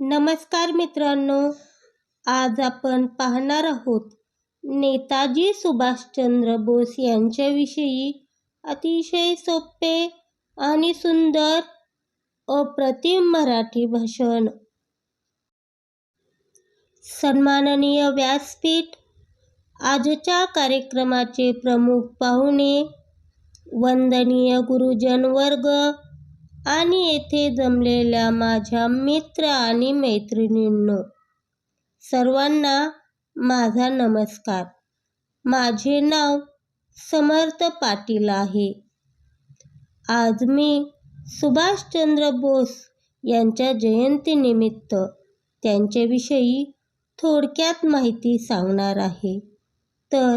नमस्कार मित्रांनो आज आपण पाहणार आहोत नेताजी सुभाषचंद्र बोस यांच्याविषयी अतिशय सोपे आणि सुंदर अप्रतिम मराठी भाषण. सन्माननीय व्यासपीठ आजच्या कार्यक्रमाचे प्रमुख पाहुणे वंदनीय गुरुजन वर्ग आणि येथे जमलेल्या माझ्या मित्र आणि मैत्रिणींनो सर्वांना माझा नमस्कार. माझे नाव समर्थ पाटील आहे. आज मी सुभाषचंद्र बोस यांच्या जयंतीनिमित्त त्यांच्याविषयी थोडक्यात माहिती सांगणार आहे. तर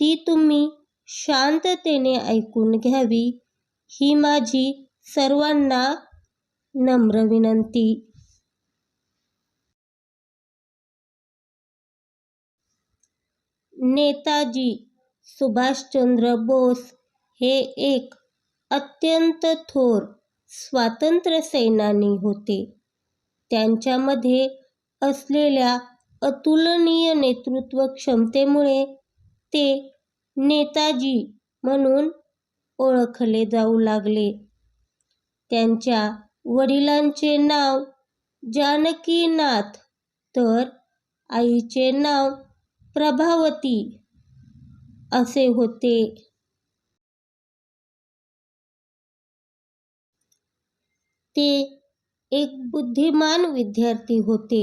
ती तुम्ही शांततेने ऐकून घ्यावी ही माझी सर्वांना नम्र विनंती. नेताजी सुभाषचंद्र बोस हे एक अत्यंत थोर स्वातंत्र्य सेनानी होते. त्यांच्यामध्ये असलेल्या अतुलनीय नेतृत्व क्षमतेमुळे ते नेताजी म्हणून ओळखले जाऊ लागले. त्यांच्या वडिलांचे नाव जानकीनाथ तर आईचे नाव प्रभावती असे होते. ते एक बुद्धिमान विद्यार्थी होते.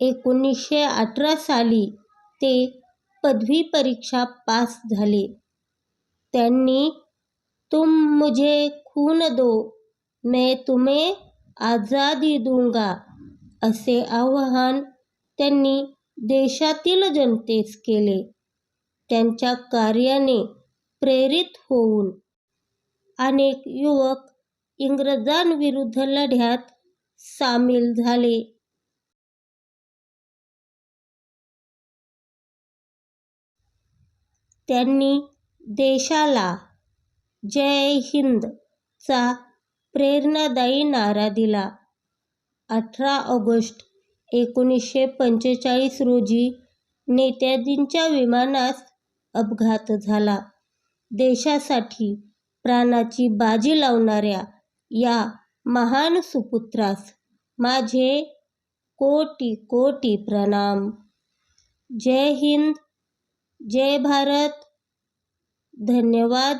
एकोणीसशे अठरा साली ते पदवी परीक्षा पास झाले. त्यांनी तुम मुझे खून दो मैं तुम्हें आझादी दूंगा असे आवाहन त्यांनी देशातील जनतेस केले. त्यांच्या कार्याने प्रेरित होऊन अनेक युवक इंग्रजांविरुद्ध लढ्यात सामील झाले. त्यांनी देशाला जय हिंद चा प्रेरणादायी नारा दिला. अठरा ऑगस्ट एकोणीसशे पंचेचाळीस रोजी नेत्याजींच्या विमानास अपघात झाला. देशासाठी प्राणाची बाजी लावणाऱ्या या महान सुपुत्रास माझे कोटी कोटी प्रणाम. जय हिंद जय भारत. धन्यवाद.